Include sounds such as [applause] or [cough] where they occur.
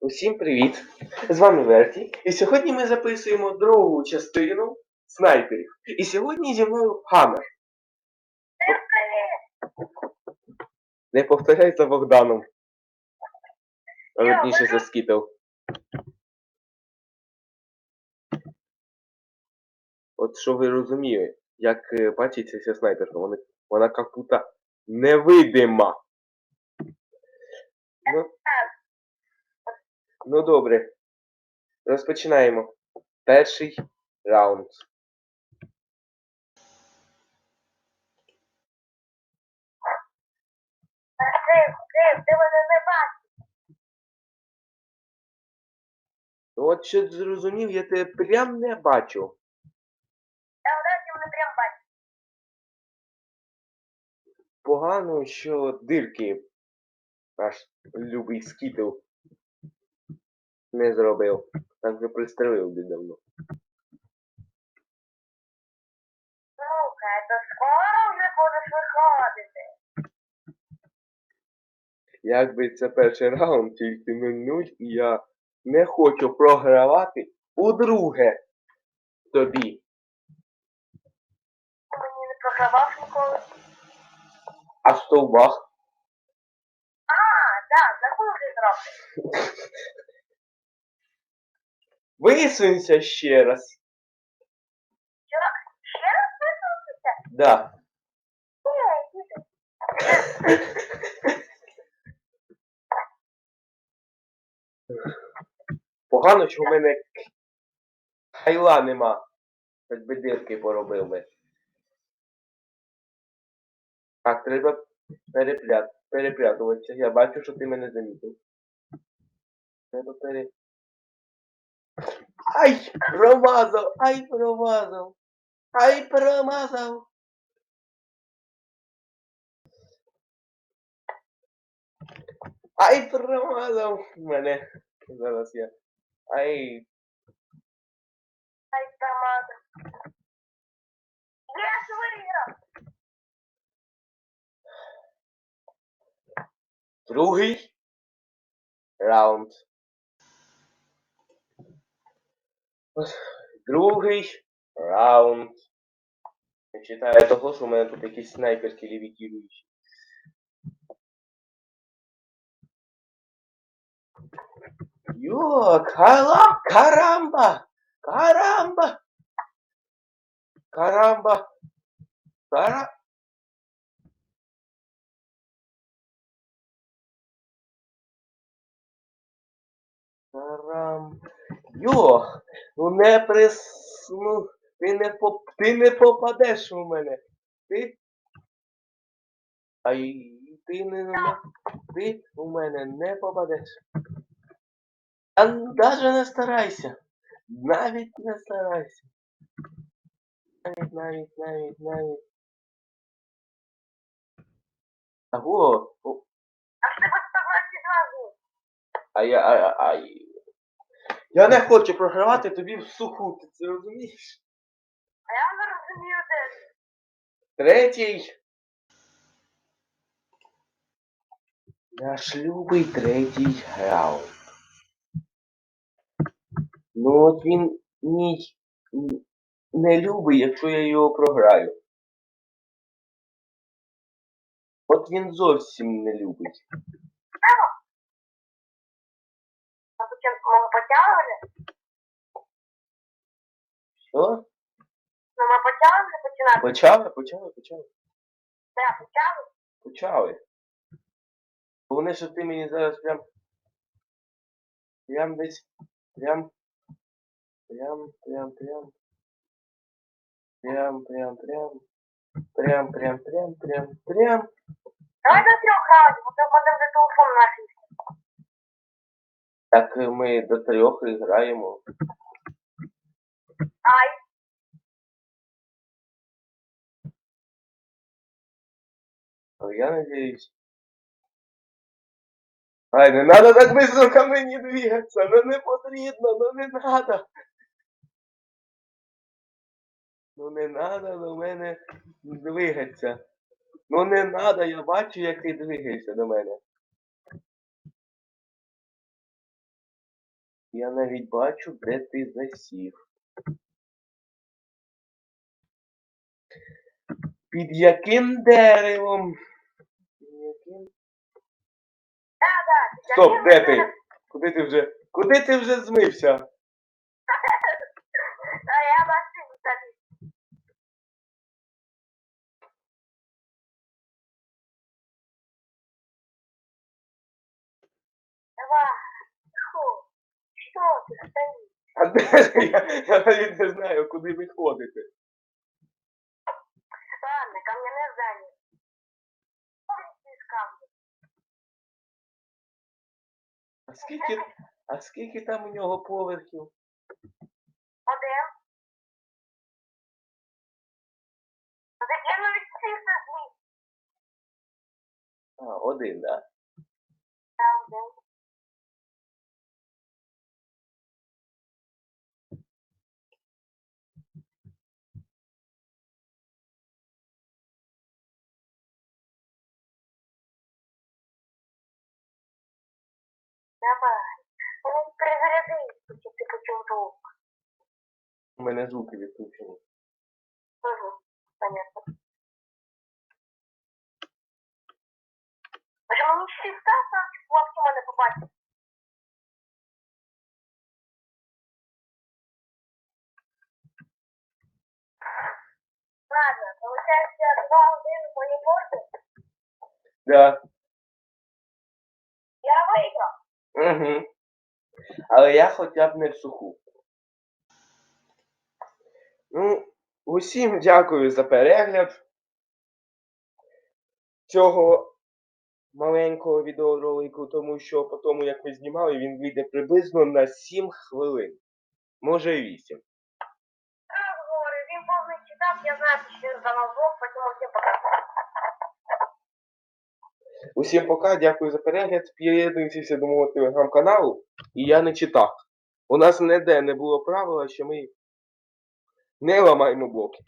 Усім привіт! З вами Верті. І сьогодні ми записуємо другу частину снайперів. І сьогодні зі мною Хаммер. Не повторяй за Богданом. А верніше за Скітл. От що ви розуміли, як е, бачиться ця снайперка, вона, вона будто невидима. Ну, ну добре. Розпочинаємо. Перший раунд. Крив, крив, ти мене не бачиш. От що зрозумів, я тебе прям не бачу. Я вранці мене прям бачиш. Погано, що дирки наш любий скітл не зробив. Так би пристрелив би давно. Слухай, то скоро вже будеш виходити. Якби це перший раунд, тільки 0-0, і я не хочу програвати удруге тобі. Мені не програвав ніколи. А в стовбах А, так, забув вже трохи. [laughs] висунься ще раз. Ще раз висунутися? Да. Погано, що в мене хайла нема. Хоч би дирки поробив би. Так, треба перепрят... перепрятуватися. Я бачу, що ти мене замітив. Треба пере... Ай! Промазав! Ай, промазав! Ай, промазав! Ай, промазав! Мене зараз я. Ай, Ай, тормоза. Я ж виграв. Другий раунд. Ось, Другий раунд. Не читаю того, що у мене тут якісь снайперські лівітіруючі. Йо, кала, карамба! Карамба! Карамба! Кара... Карам. Йо, ну не прис... Ну, ти не поп... ти не попадеш у мене. Ти. Ай, ти не ти у мене не попадеш. А навіть не старайся. Навіть не старайся. Навіть, навіть, навіть, навіть. Аго, А в тебе 120 зразу. а я, а, а, ай. Я не хочу програвати тобі в суху, ти це розумієш? А я не розумію, де. Третій. Наш любий третій раунд. Ну от він мій не любий, якщо я його програю. От він зовсім не любить. Ми почали? Що? Ну, ми почали вже починати? Почали, почали, почали. Так, почали? Почали. Головне, що ти мені зараз прям. Прям десь. Прям. Прям, прям, прям. Прям, прям, прям. Прям, прям, прям, прям, прям. Давай до трьох раундів, бо то в мене вже телефон наш. Так ми до трьох і граємо. Ай, я надеюсь. Ай, не надо так быстро ко мне двигаться, ну не потрібно, ну не надо. Ну не надо до мене двигатися. Ну не надо, я бачу, як ти двигаєшся до мене. Я навіть бачу, де ти засів. Під яким деревом? Під яким? Стоп, де ти? Куди ти вже? Куди ти вже змився? А я машину тобі. Давай. Фу. Що ти стоїш? А де ж я? Я навіть не знаю, куди ви ходите. Ладно, кам'яне здання. Повністю із камня. А скільки, а скільки там у нього поверхів? Один. Так я навіть цифри зміг. А, один, да? Там один. Давай. Ну, перезаряди, щоб ти почув звук. У мене звуки відключені. Угу. Понятно. Може мені стати, щоб хлопці мене побачили? Ладно, получается два один мої борти. Да. Я виграв. Угу. Але я хоча б не в суху. Ну, усім дякую за перегляд цього маленького відеоролику, тому що по тому, як ми знімали, він вийде приблизно на 7 хвилин. Може 8. Разговоры, він повний читав, я знаю, що він давав блог, поэтому всім пока. Усім пока, дякую за перегляд. Приєднуйтеся до мого телеграм-каналу. І я не читав. У нас ніде не було правила, що ми не ламаємо блоки.